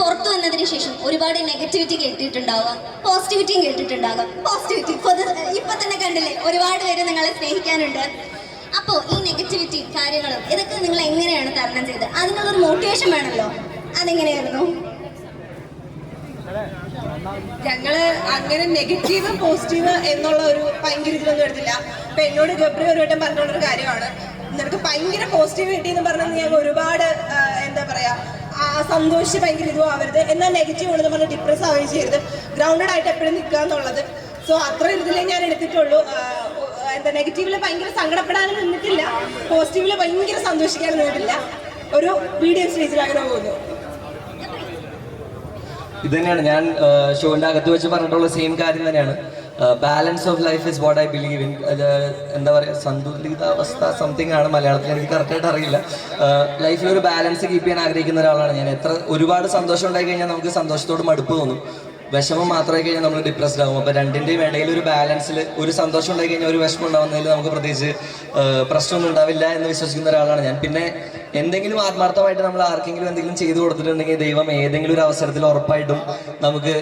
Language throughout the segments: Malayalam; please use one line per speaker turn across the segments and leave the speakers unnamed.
പുറത്തു വന്നതിന് ശേഷം ഒരുപാട് നെഗറ്റിവിറ്റി കേട്ടിട്ടുണ്ടാവാം പോസിറ്റിവിറ്റിയും കേട്ടിട്ടുണ്ടാകാം പോസിറ്റിവിറ്റി ഇപ്പൊ തന്നെ കണ്ടില്ലേ? ഒരുപാട് പേര് നിങ്ങളെ സ്നേഹിക്കാനുണ്ട്. അപ്പോൾ ഈ നെഗറ്റിവിറ്റി കാര്യങ്ങളും ഇതൊക്കെ നിങ്ങൾ എങ്ങനെയാണ് തരണം ചെയ്തത്? അതിനുള്ളൊരു മോട്ടിവേഷൻ വേണമല്ലോ. അതെങ്ങനെയായിരുന്നു?
ഞങ്ങൾ അങ്ങനെ നെഗറ്റീവ് പോസിറ്റീവ് എന്നുള്ള ഒരു ഭയങ്കര ഇതിലൊന്നും എടുത്തില്ല. അപ്പൊ എന്നോട് ഗബ്രി ഒരു വട്ടം പറഞ്ഞുള്ളൊരു കാര്യമാണ്. നിനക്ക് ഭയങ്കര പോസിറ്റീവ് കിട്ടിയെന്ന് പറഞ്ഞാൽ ഞങ്ങൾ ഒരുപാട് എന്താ പറയാ സന്തോഷിച്ച് ഭയങ്കര ഇതും ആവരുത്. എന്നാൽ നെഗറ്റീവ് ഉണ്ടെന്ന് പറഞ്ഞ് ഡിപ്രസ് ആവുകയും ചെയ്യരുത്. ഗ്രൗണ്ടഡ് ആയിട്ട് എപ്പോഴും നിൽക്കുക എന്നുള്ളത്. സോ അത്ര ഇതിലേ ഞാൻ എടുത്തിട്ടുള്ളൂ. എന്താ നെഗറ്റീവിൽ ഭയങ്കര സങ്കടപ്പെടാനും നിന്നിട്ടില്ല. പോസിറ്റീവിൽ ഭയങ്കര സന്തോഷിക്കാനും നിന്നിട്ടില്ല. ഒരു മീഡിയം സ്റ്റേജിൽ അങ്ങനെ പോകുന്നു.
ഇത് തന്നെയാണ് ഞാൻ ഷോന്റെ അകത്ത് വെച്ച് പറഞ്ഞിട്ടുള്ള സെയിം കാര്യം തന്നെയാണ്. Balance of life is what I believe in എന്താ പറയുക സന്തുലിതാവസ്ഥ സംതിങ് ആണ് മലയാളത്തിൽ എനിക്ക് കറക്റ്റായിട്ട് അറിയില്ല. ലൈഫിൽ ഒരു ബാലൻസ് കീപ്പ് ചെയ്യാൻ ആഗ്രഹിക്കുന്ന ഒരാളാണ് ഞാൻ. എത്ര ഒരുപാട് സന്തോഷം ഉണ്ടായി കഴിഞ്ഞാൽ നമുക്ക് സന്തോഷത്തോട് മടുപ്പ് തോന്നും. വിഷമം മാത്രമായി കഴിഞ്ഞാൽ നമ്മൾ ഡിപ്രസ്ഡ് ആകും അപ്പോൾ രണ്ടിന്റെയും ഇടയിൽ ഒരു ബാലൻസിൽ ഒരു സന്തോഷം ഉണ്ടായി കഴിഞ്ഞാൽ ഒരു വിഷമം ഉണ്ടാകുന്നതിൽ നമുക്ക് പ്രത്യേകിച്ച് പ്രശ്നമൊന്നും ഉണ്ടാവില്ല എന്ന് വിശ്വസിക്കുന്ന ഒരാളാണ് ഞാൻ. പിന്നെ എന്തെങ്കിലും ആത്മാർത്ഥമായിട്ട് നമ്മൾ ആർക്കെങ്കിലും എന്തെങ്കിലും ചെയ്തു കൊടുത്തിട്ടുണ്ടെങ്കിൽ ദൈവം ഏതെങ്കിലും ഒരു അവസരത്തിൽ ഉറപ്പായിട്ടും നമുക്ക്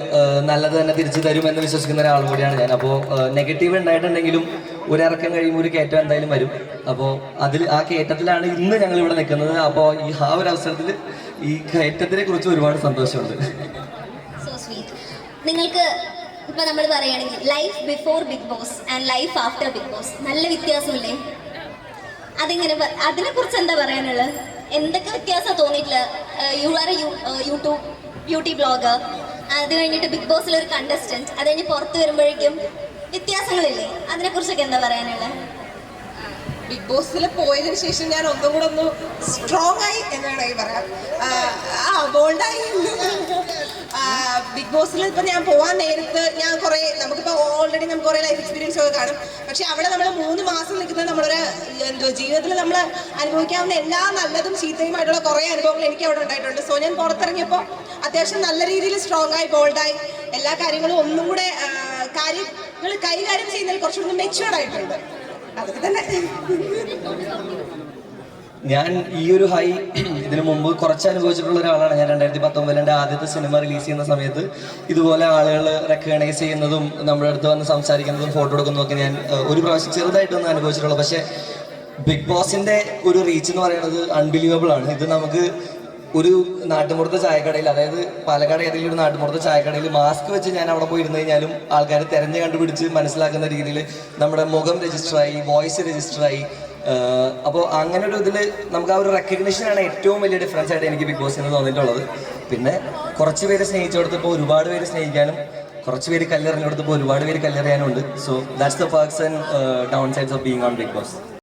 നല്ലത് തന്നെ തിരിച്ചു തരും എന്ന് വിശ്വസിക്കുന്ന ഒരാൾ കൂടിയാണ് ഞാൻ. അപ്പോൾ നെഗറ്റീവ് ഉണ്ടായിട്ടുണ്ടെങ്കിലും ഒരിറക്കം കഴിയുമ്പോൾ ഒരു കയറ്റം എന്തായാലും വരും. അപ്പോൾ അതിൽ ആ കയറ്റത്തിലാണ് ഇന്ന് ഞങ്ങൾ ഇവിടെ നിൽക്കുന്നത്. അപ്പോൾ ഈ ആ ഒരു അവസരത്തിൽ ഈ കയറ്റത്തിനെ കുറിച്ച് ഒരുപാട് സന്തോഷമുണ്ട്.
നിങ്ങൾക്ക് ഇപ്പൊ നമ്മൾ പറയുകയാണെങ്കിൽ life before Bigg Boss and life after Bigg Boss നല്ല വ്യത്യാസമില്ലേ? അതിങ്ങനെ അതിനെ കുറിച്ച് എന്താ പറയാനുള്ളത്? എന്തൊക്കെ വ്യത്യാസം തോന്നിയിട്ടില്ല? You are YouTube beauty blogger അത് കഴിഞ്ഞിട്ട് ബിഗ് ബോസിലെ ഒരു കണ്ടസ്റ്റന്റ് അത് കഴിഞ്ഞ് പുറത്ത് വരുമ്പോഴേക്കും വ്യത്യാസങ്ങളില്ലേ? അതിനെ കുറിച്ചൊക്കെ എന്താ പറയാനുള്ളത്?
ബിഗ് ബോസിൽ പോയതിനു ശേഷം ഞാൻ ഒന്നും കൂടെ ഒന്ന് സ്ട്രോങ് ആയി എന്ന് വേണമെങ്കിൽ പറയാം. ആ ബോൾഡായി ബിഗ് ബോസിൽ ഇപ്പൊ ഞാൻ പോവാൻ നേരത്ത് ഞാൻ കുറെ ഓൾറെഡി നമുക്ക് കുറെ ലൈഫ് എക്സ്പീരിയൻസ് ഒക്കെ കാണും. പക്ഷെ അവിടെ നമ്മൾ മൂന്ന് മാസം നിൽക്കുന്നത് നമ്മളൊരു എന്തോ ജീവിതത്തിൽ നമ്മൾ അനുഭവിക്കാവുന്ന എല്ലാ നല്ലതും ചീത്തയുമായിട്ടുള്ള കുറെ അനുഭവങ്ങൾ എനിക്ക് അവിടെ ഉണ്ടായിട്ടുണ്ട്. സോ ഞാൻ പുറത്തിറങ്ങിയപ്പോൾ അത്യാവശ്യം നല്ല രീതിയിൽ സ്ട്രോങ് ആയി ബോൾഡായി എല്ലാ കാര്യങ്ങളും ഒന്നും കൂടെ കാര്യങ്ങൾ കൈകാര്യം ചെയ്യുന്നതിൽ കുറച്ചുകൂടി മെച്ചുവേർഡ് ആയിട്ടുണ്ട്. അതൊക്കെ തന്നെ.
ഞാൻ ഈ ഒരു ഹൈ ഇതിനു മുമ്പ് കുറച്ച് അനുഭവിച്ചിട്ടുള്ള ഒരാളാണ്. ഞാൻ രണ്ടായിരത്തി പത്തൊമ്പതിൽ എന്റെ ആദ്യത്തെ സിനിമ റിലീസ് ചെയ്യുന്ന സമയത്ത് ഇതുപോലെ ആളുകൾ റെക്കഗ്നൈസ് ചെയ്യുന്നതും നമ്മുടെ അടുത്ത് വന്ന് സംസാരിക്കുന്നതും ഫോട്ടോ എടുക്കുന്നതും ഒക്കെ ഞാൻ ഒരു പ്രാവശ്യം ചെറുതായിട്ടൊന്നും അനുഭവിച്ചിട്ടുള്ളൂ. പക്ഷേ ബിഗ് ബോസിന്റെ ഒരു റീച്ച് എന്ന് പറയുന്നത് അൺബിലീവബിൾ ആണ്. ഇത് നമുക്ക് ഒരു നാട്ടുമ്പുറത്തെ ചായക്കടയിൽ അതായത് പാലക്കാട് ഏതെങ്കിലും ഒരു നാട്ടുമ്പുറത്തെ ചായക്കടയിൽ മാസ്ക് വെച്ച് ഞാൻ അവിടെ പോയി ഇരുന്ന് കഴിഞ്ഞാലും ആൾക്കാർ തെരഞ്ഞു കണ്ടുപിടിച്ച് മനസ്സിലാക്കുന്ന രീതിയിൽ നമ്മുടെ മുഖം രജിസ്റ്റർ ആയി വോയിസ് രജിസ്റ്ററായി അപ്പോൾ അങ്ങനെ ഒരു ഇതിൽ നമുക്ക് ആ ഒരു റെക്കഗ്നിഷനാണ് ഏറ്റവും വലിയ ഡിഫറൻസ് ആയിട്ട് എനിക്ക് ബിഗ് ബോസിന് തോന്നിയിട്ടുള്ളത്. പിന്നെ കുറച്ച് പേര് സ്നേഹിച്ചെടുത്തപ്പോൾ ഒരുപാട് പേര് സ്നേഹിക്കാനും കുറച്ച് പേര് കല്ലെറിഞ്ഞെടുത്തപ്പോൾ ഒരുപാട് പേര് കല്ലെറിയാനും ഉണ്ട് so that's the person downsides of being on Bigg Boss